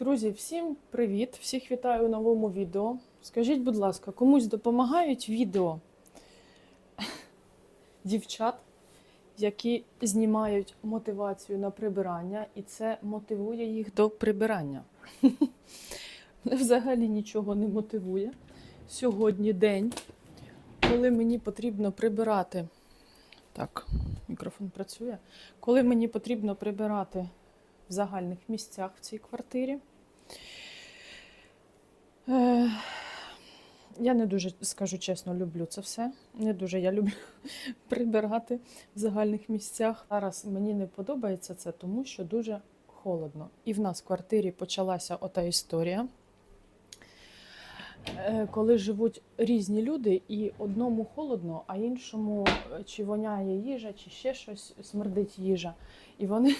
Друзі, всім привіт! Всіх вітаю у новому відео. Скажіть, будь ласка, комусь допомагають відео дівчат, які знімають мотивацію на прибирання, і це мотивує їх до прибирання. Взагалі нічого не мотивує. Сьогодні день, коли мені потрібно прибирати. Так, мікрофон працює. Коли мені потрібно прибирати в загальних місцях в цій квартирі. Е, я не дуже, скажу чесно, люблю це все. Не дуже я люблю прибирати в загальних місцях. Зараз мені не подобається це, тому що дуже холодно. І в нас в квартирі почалася ота історія. Е, Коли живуть різні люди, і одному холодно, а іншому е, чи воняє їжа, чи ще щось смердить їжа. І вони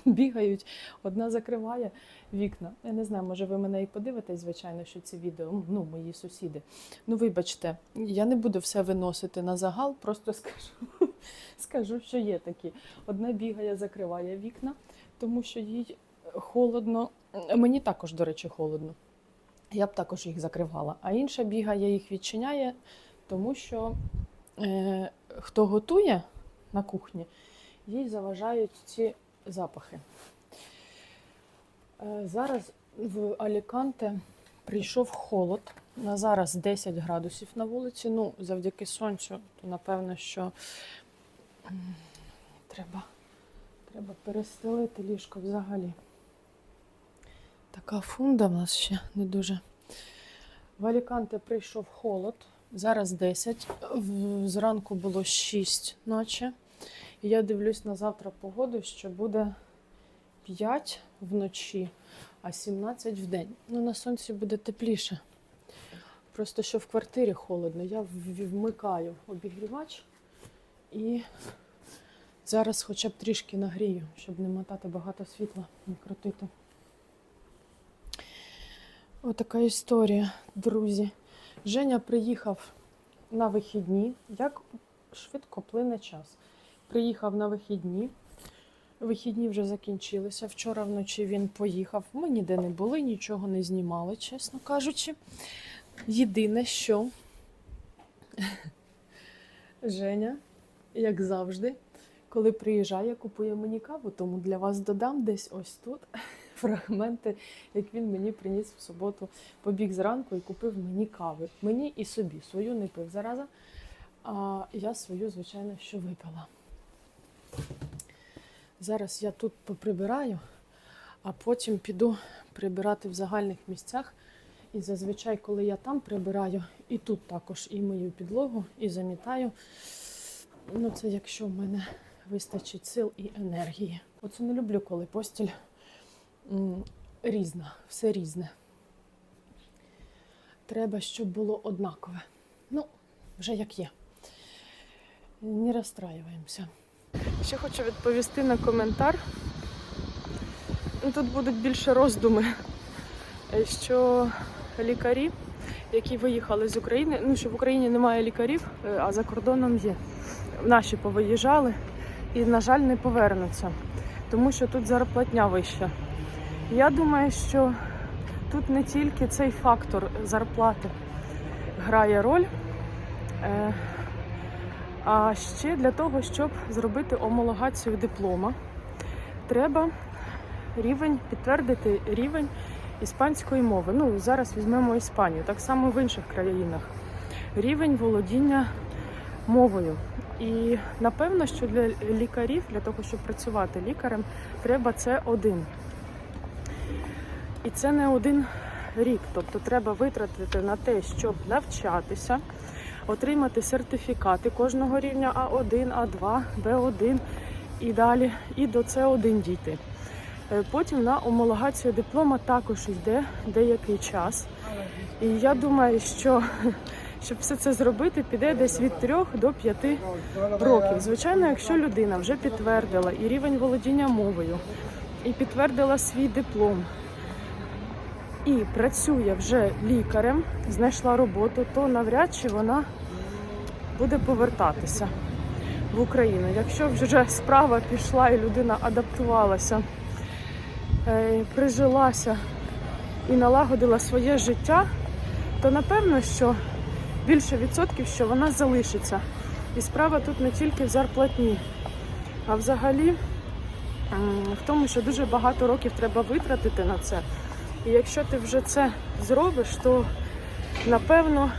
бігають, одна закриває вікна. Я не знаю, може ви мене і подивитесь, звичайно, що ці відео, ну, мої сусіди. Ну, вибачте, я не буду все виносити на загал, просто скажу, скажу, що є такі. Одна бігає, закриває вікна, тому що їй холодно. Мені також, до речі, холодно. Я б також їх закривала. А інша бігає, їх відчиняє, тому що е, хто готує на кухні, їй заважають ці запахи. Е, Зараз в Аліканте прийшов холод. На зараз 10 градусів на вулиці. Ну, завдяки сонцю, то напевно, що треба, треба перестелити ліжко взагалі. Така фунда в нас ще не дуже. В Аліканте прийшов холод. Зараз 10. Зранку було 6 ночі. І я дивлюсь на завтра погоду, що буде 5 вночі, а 17 в день. Ну, на сонці буде тепліше. Просто що в квартирі холодно. Я вмикаю обігрівач і зараз хоча б трішки нагрію, щоб не мотати багато світла, не крутити. Отака історія, друзі. Женя приїхав на вихідні. Як швидко плине час. Приїхав на вихідні. Вихідні вже закінчилися. Вчора вночі він поїхав. Ми ніде не були, нічого не знімали, чесно кажучи. Єдине, що Женя, як завжди, коли приїжджає, купує мені каву, тому для вас додам десь ось тут фрагменти, як він мені приніс в суботу, побіг зранку і купив мені кави. Мені і собі свою не пив зараза, а я свою, звичайно, що випила. Зараз я тут поприбираю, а потім піду прибирати в загальних місцях. І зазвичай, коли я там прибираю, і тут також і мию підлогу, і замітаю. Ну, це якщо в мене вистачить сил і енергії. Оце не люблю, коли постіль різна, все різне. Треба, щоб було однакове. Ну, вже як є. Не розстраюємося. Ще хочу відповісти на коментар. Тут будуть більше роздуми, е, що лікарі, які виїхали з України, ну що в Україні немає лікарів, е, а за кордоном є. Наші повиїжджали і, на жаль, не повернуться, тому що тут зарплатня вища. Я думаю, що тут не тільки цей фактор зарплати грає роль. А ще для того, щоб зробити омологацію диплома, треба рівень, підтвердити рівень іспанської мови. Ну, зараз візьмемо Іспанію, так само в інших країнах. Рівень володіння мовою. І напевно, що для лікарів, для того, щоб працювати лікарем, треба це один. І це не один рік. Тобто треба витратити на те, щоб навчатися, отримати сертифікати кожного рівня А1, А2, Б1 і далі, і до С1 дійти. Е, Потім на омологацію диплома також йде деякий час. І я думаю, що щоб все це зробити, піде десь від 3 до 5 років. Звичайно, якщо людина вже підтвердила і рівень володіння мовою, і підтвердила свій диплом, і працює вже лікарем, знайшла роботу, то навряд чи вона буде повертатися в Україну. Якщо вже справа пішла і людина адаптувалася, е, прижилася і налагодила своє життя, то напевно, що більше відсотків, що вона залишиться. І справа тут не тільки в зарплатні, а взагалі в тому, що дуже багато років треба витратити на це. І якщо ти вже це зробиш, то напевно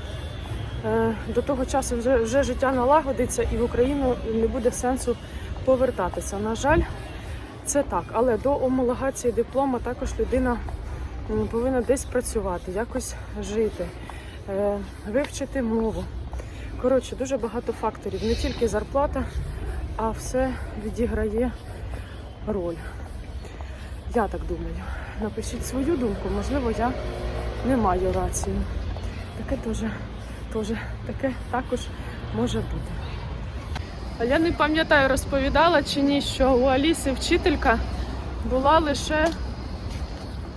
е, до того часу вже, вже життя налагодиться і в Україну не буде сенсу повертатися. На жаль, це так. Але до омологації диплома також людина повинна десь працювати, якось жити, е, вивчити мову. Коротше, дуже багато факторів. Не тільки зарплата, а все відіграє роль. Я так думаю. Напишіть свою думку, можливо, я не маю рації. Таке теж, теж, таке також може бути. А я не пам'ятаю, розповідала чи ні, що у Аліси вчителька була лише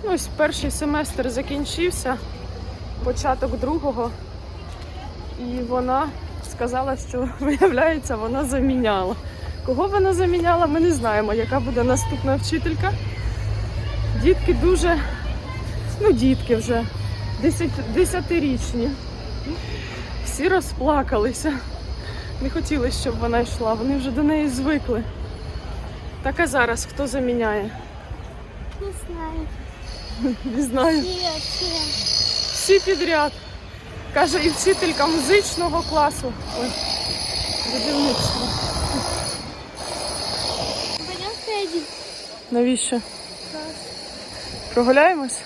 ну, ось перший семестр закінчився, початок другого, і вона сказала, що виявляється, вона заміняла. Кого вона заміняла, ми не знаємо, яка буде наступна вчителька. Дітки дуже, ну дітки вже, десятирічні. Всі розплакалися. Не хотіли, щоб вона йшла, вони вже до неї звикли. Так а зараз хто заміняє? Не знаю. Не знаю. Все. Всі підряд. Каже, і вчителька музичного класу. Ой, сходим. Навіщо? Прогуляємось?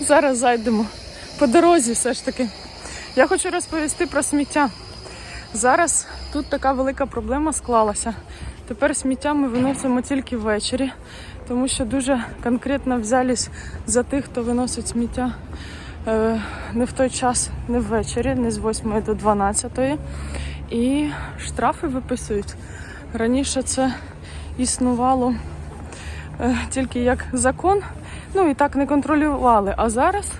Зараз зайдемо. По дорозі все ж таки. Я хочу розповісти про сміття. Зараз тут така велика проблема склалася. Тепер сміття ми виносимо тільки ввечері, тому що дуже конкретно взялись за тих, хто виносить сміття е, не в той час, не ввечері, не з 8 до 12. І штрафи виписують. Раніше це існувало тільки як закон, ну і так не контролювали. А зараз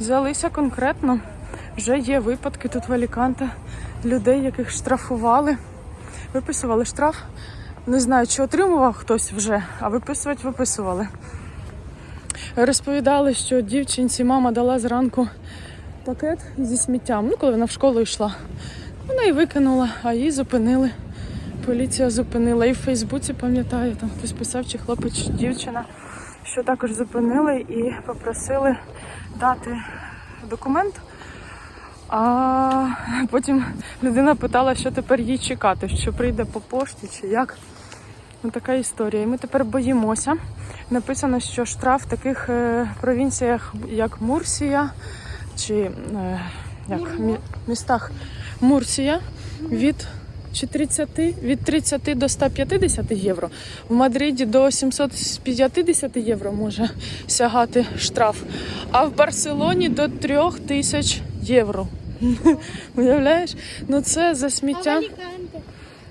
взялися конкретно. Вже є випадки тут в Аліканте людей, яких штрафували, виписували штраф. Не знаю, чи отримував хтось вже, а виписувати виписували. Розповідали, що дівчинці мама дала зранку пакет зі сміттям, ну коли вона в школу йшла. Вона і викинула, а її зупинили. Поліція зупинила і в Фейсбуці, пам'ятаю, там хтось писав, чи хлопець, чи дівчина, що також зупинили і попросили дати документ. А потім людина питала, що тепер їй чекати, що прийде по пошті чи як. Ну, така історія. І ми тепер боїмося. Написано, що штраф в таких е, провінціях, як Мурсія, чи е, як, мі- містах Мурсія від чи 30, від 30 до 150 євро. В Мадриді до 750 євро може сягати штраф, а в Барселоні до 3000 євро. Уявляєш? Ну це за сміття.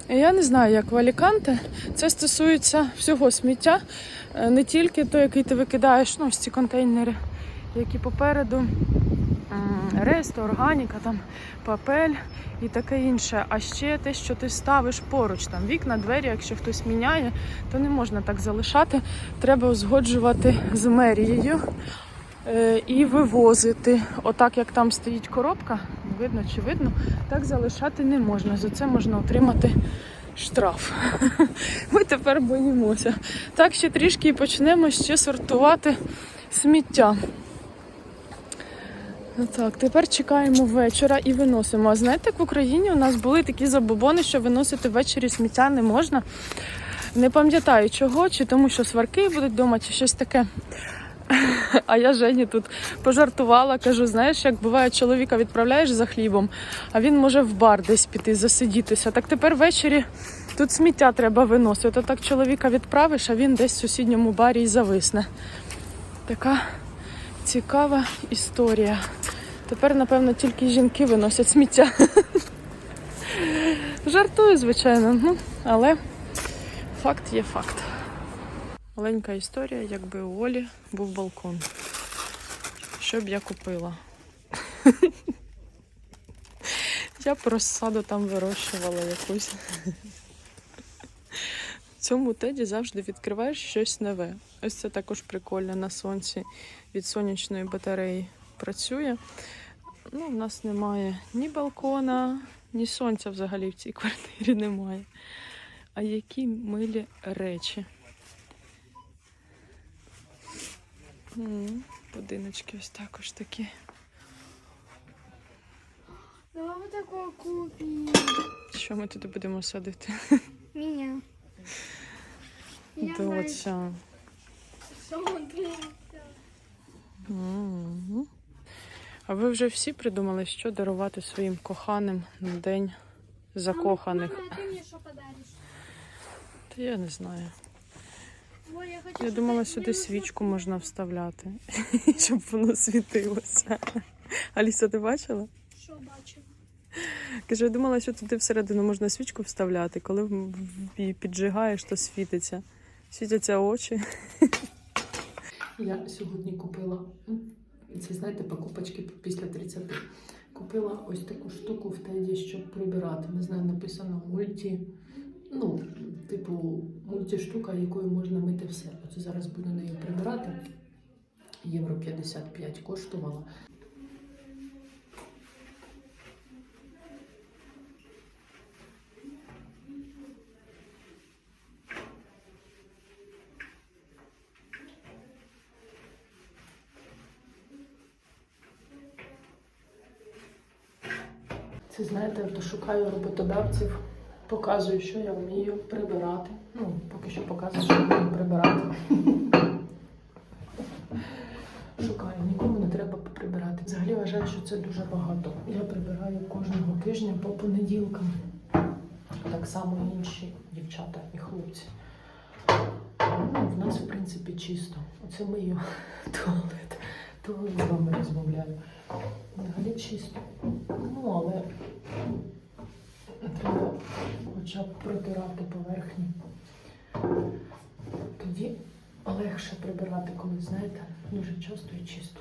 Я не знаю, як в Аліканте. Це стосується всього сміття, Е, не тільки той, який ти викидаєш, ну, ось ці контейнери, які попереду, ресто, органіка, там папель і таке інше. А ще те, що ти ставиш поруч, там вікна, двері, якщо хтось міняє, то не можна так залишати. Треба узгоджувати з мерією е, і вивозити. Отак, як там стоїть коробка, видно чи видно, так залишати не можна. За це можна отримати штраф. Ми тепер боїмося. Так ще трішки і почнемо ще сортувати сміття. Ну Так, тепер чекаємо вечора і виносимо. А знаєте, в Україні у нас були такі забобони, що виносити ввечері сміття не можна. Не пам'ятаю чого, чи тому, що сварки будуть вдома, чи щось таке. А я Жені тут пожартувала, кажу, знаєш, як буває, чоловіка відправляєш за хлібом, а він може в бар десь піти, засидітися. Так тепер ввечері тут сміття треба виносити. Так чоловіка відправиш, а він десь в сусідньому барі і зависне. Така цікава історія. Тепер, напевно, тільки жінки виносять сміття. Жартую, звичайно, ну, але факт є факт. Маленька історія, якби у Олі був балкон. Що б я купила? Я б розсаду там вирощувала якусь. цьому теді завжди відкриваєш щось нове. Ось це також прикольно на сонці від сонячної батареї працює. Ну, в нас немає ні балкона, ні сонця взагалі в цій квартирі немає. А які милі речі. Будиночки ось також такі. Давай вот такое купим. Що ми туди будемо садити? Меня. Доця. Смотри. Мгм. А ви вже всі придумали, що дарувати своїм коханим на день закоханих? Мама, а ты мне что подаришь? Та я не знаю. Ой, я хочу Я думала, сюди свічку можна вставляти, щоб воно світилося. Аліса, ти бачила? Що бачу? Кажу, я думала, що туди всередину можна свічку вставляти. Коли її піджигаєш, то світиться. Світяться очі. Я сьогодні купила це, знаєте, покупочки після 30. Купила ось таку штуку в теді, щоб прибирати. Не знаю, написано мульті. Ну, типу, мультиштука, якою можна мити все. Оце зараз буду нею прибирати. Євро 55 коштувала. Це знаєте, то шукаю роботодавців, показую, що я вмію прибирати. Ну, поки що показую, що вмію прибирати. Шукаю, нікому не треба прибирати. Взагалі вважаю, що це дуже багато. Я прибираю кожного тижня по понеділкам. Так само інші дівчата і хлопці. Ну, в нас, в принципі, чисто. Оце мию туалет. То з вами розмовляю. Взагалі чисто. Ну, але треба хоча б протирати поверхні. Тоді легше прибирати, коли, знаєте, дуже часто і чисто.